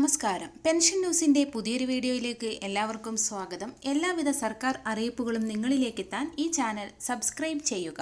നമസ്കാരം. പെൻഷൻ ന്യൂസിന്റെ പുതിയൊരു വീഡിയോയിലേക്ക് എല്ലാവർക്കും സ്വാഗതം. എല്ലാവിധ സർക്കാർ അറിയിപ്പുകളും നിങ്ങളിലേക്ക് എത്താൻ ഈ ചാനൽ സബ്സ്ക്രൈബ് ചെയ്യുക.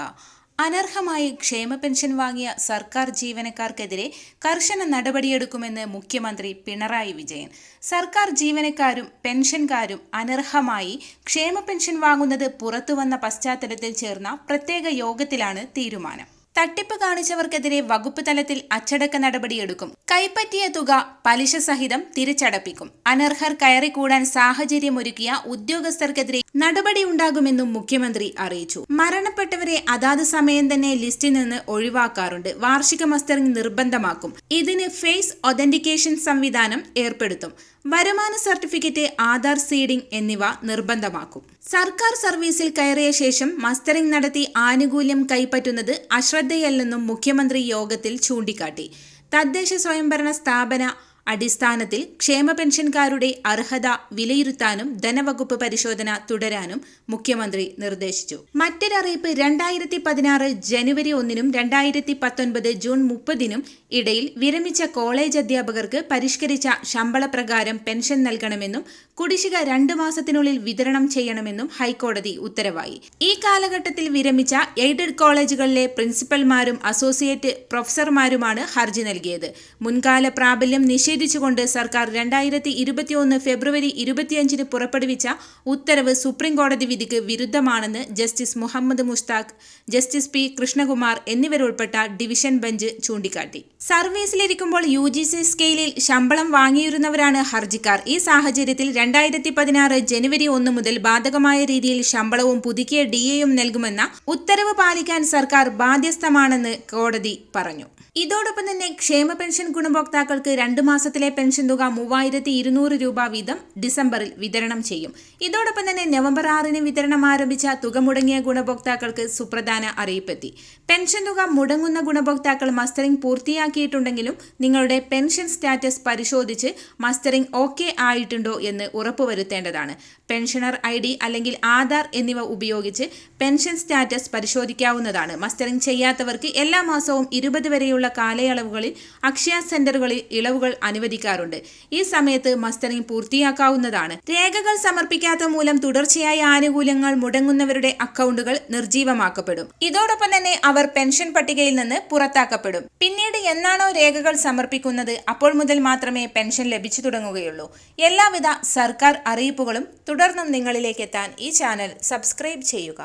അനർഹമായി ക്ഷേമ പെൻഷൻ വാങ്ങിയ സർക്കാർ ജീവനക്കാർക്കെതിരെ കർശന നടപടിയെടുക്കുമെന്ന് മുഖ്യമന്ത്രി പിണറായി വിജയൻ. സർക്കാർ ജീവനക്കാരും പെൻഷൻകാരും അനർഹമായി ക്ഷേമ പെൻഷൻ വാങ്ങുന്നത് പുറത്തുവന്ന പശ്ചാത്തലത്തിൽ ചേർന്ന പ്രത്യേക യോഗത്തിലാണ് തീരുമാനം. തട്ടിപ്പ് കാണിച്ചവർക്കെതിരെ വകുപ്പ് തലത്തിൽ അച്ചടക്ക നടപടിയെടുക്കും. കൈപ്പറ്റിയ തുക പലിശ സഹിതം തിരിച്ചടപ്പിക്കും. അനർഹർ കയറിക്കൂടാൻ സാഹചര്യമൊരുക്കിയ ഉദ്യോഗസ്ഥർക്കെതിരെ നടപടി ഉണ്ടാകുമെന്നും മുഖ്യമന്ത്രി അറിയിച്ചു. മരണപ്പെട്ടവരെ അതാത് സമയം തന്നെ ലിസ്റ്റിൽ നിന്ന് ഒഴിവാക്കാറുണ്ട്. വാർഷിക മസ്റ്ററിംഗ് നിർബന്ധമാക്കും. ഇതിന് ഫേസ് ഒതന്റിക്കേഷൻ സംവിധാനം ഏർപ്പെടുത്തും. വരുമാന സർട്ടിഫിക്കറ്റ് ആധാർ സീഡിംഗ് എന്നിവ നിർബന്ധമാക്കും. സർക്കാർ സർവീസിൽ കയറിയ ശേഷം മസ്റ്ററിംഗ് നടത്തി ആനുകൂല്യം കൈപ്പറ്റുന്നത് അശ്രദ്ധയല്ലെന്നും മുഖ്യമന്ത്രി യോഗത്തിൽ ചൂണ്ടിക്കാട്ടി. തദ്ദേശ സ്വയംഭരണ സ്ഥാപന അടിസ്ഥാനത്തിൽ ക്ഷേമ പെൻഷൻകാരുടെ അർഹത വിലയിരുത്താനും ധനവകുപ്പ് പരിശോധന തുടരാനും മുഖ്യമന്ത്രി നിർദ്ദേശിച്ചു. മറ്റൊരറിയിപ്പ് രണ്ടായിരത്തി പതിനാറ് ജനുവരി ഒന്നിനും രണ്ടായിരത്തി പത്തൊൻപത് ജൂൺ മുപ്പതിനും ഇടയിൽ വിരമിച്ച കോളേജ് അധ്യാപകർക്ക് പരിഷ്കരിച്ച ശമ്പള പ്രകാരം പെൻഷൻ നൽകണമെന്നും കുടിശ്ശിക രണ്ടു മാസത്തിനുള്ളിൽ വിതരണം ചെയ്യണമെന്നും ഹൈക്കോടതി ഉത്തരവായി. ഈ കാലഘട്ടത്തിൽ വിരമിച്ച എയ്ഡഡ് കോളേജുകളിലെ പ്രിൻസിപ്പൽമാരും അസോസിയേറ്റ് പ്രൊഫസർമാരുമാണ് ഹർജി നൽകിയത്. മുൻകാല പ്രാബല്യം നിഷേധിച്ചുകൊണ്ട് സർക്കാർ രണ്ടായിരത്തി ഇരുപത്തിയൊന്ന് ഫെബ്രുവരി ഇരുപത്തിയഞ്ചിന് പുറപ്പെടുവിച്ച ഉത്തരവ് സുപ്രീംകോടതി വിധിക്ക് വിരുദ്ധമാണെന്ന് justice Muhammad Mushtaq justice P Krishnakumar എന്നിവരുൾപ്പെട്ട division bench ചൂണ്ടിക്കാട്ടി. സർവീസിലിരിക്കുമ്പോൾ യു ജി സി സ്കെയിലിൽ ശമ്പളം വാങ്ങിയിരുന്നവരാണ് ഹർജിക്കാർ. ഈ സാഹചര്യത്തിൽ രണ്ടായിരത്തി പതിനാറ് ജനുവരി ഒന്ന് മുതൽ ബാധകമായ രീതിയിൽ ശമ്പളവും പുതുക്കിയ ഡി എയും നൽകുമെന്ന ഉത്തരവ് പാലിക്കാൻ സർക്കാർ ബാധ്യസ്ഥമാണെന്ന് കോടതി പറഞ്ഞു. ഇതോടൊപ്പം തന്നെ ക്ഷേമ പെൻഷൻ ഗുണഭോക്താക്കൾക്ക് രണ്ടു മാസത്തിലെ പെൻഷൻ തുക മൂവായിരത്തി ഇരുന്നൂറ് രൂപ വീതം ഡിസംബറിൽ വിതരണം ചെയ്യും. ഇതോടൊപ്പം തന്നെ നവംബർ ആറിന് വിതരണം ആരംഭിച്ച തുക മുടങ്ങിയ ഗുണഭോക്താക്കൾക്ക് സുപ്രധാന അറിയിപ്പെത്തി. പെൻഷൻ തുക മുടങ്ങുന്ന ഗുണഭോക്താക്കൾ മസ്റ്ററിംഗ് പൂർത്തിയാക്കിയിട്ടുണ്ടെങ്കിലും നിങ്ങളുടെ പെൻഷൻ സ്റ്റാറ്റസ് പരിശോധിച്ച് മസ്റ്ററിംഗ് ഓക്കെ ആയിട്ടുണ്ടോ എന്ന് ഉറപ്പുവരുത്തേണ്ടതാണ്. പെൻഷനർ ഐ ഡി അല്ലെങ്കിൽ ആധാർ എന്നിവ ഉപയോഗിച്ച് പെൻഷൻ സ്റ്റാറ്റസ് പരിശോധിക്കാവുന്നതാണ്. മസ്റ്ററിംഗ് ചെയ്യാത്തവർക്ക് എല്ലാ മാസവും ഇരുപത് വരെയുള്ള കാലയളവുകളിൽ അക്ഷയ സെന്ററുകളിൽ ഇളവുകൾ അനുവദിക്കാറുണ്ട്. ഈ സമയത്ത് മസ്റ്ററിംഗ് പൂർത്തിയാക്കാവുന്നതാണ്. രേഖകൾ സമർപ്പിക്കാത്ത മൂലം തുടർച്ചയായ ആനുകൂല്യങ്ങൾ മുടങ്ങുന്നവരുടെ അക്കൗണ്ടുകൾ നിർജീവമാക്കപ്പെടും ഇതോടൊപ്പം തന്നെ അവർ പെൻഷൻ പട്ടികയിൽ നിന്ന് പുറത്താക്കപ്പെടും. പിന്നീട് എന്നാണോ രേഖകൾ സമർപ്പിക്കുന്നത് അപ്പോൾ മുതൽ മാത്രമേ പെൻഷൻ ലഭിച്ചു തുടങ്ങുകയുള്ളൂ. എല്ലാവിധ സർക്കാർ അറിയിപ്പുകളും തുടർന്നും നിങ്ങളിലേക്ക് എത്താൻ ഈ ചാനൽ സബ്സ്ക്രൈബ് ചെയ്യുക.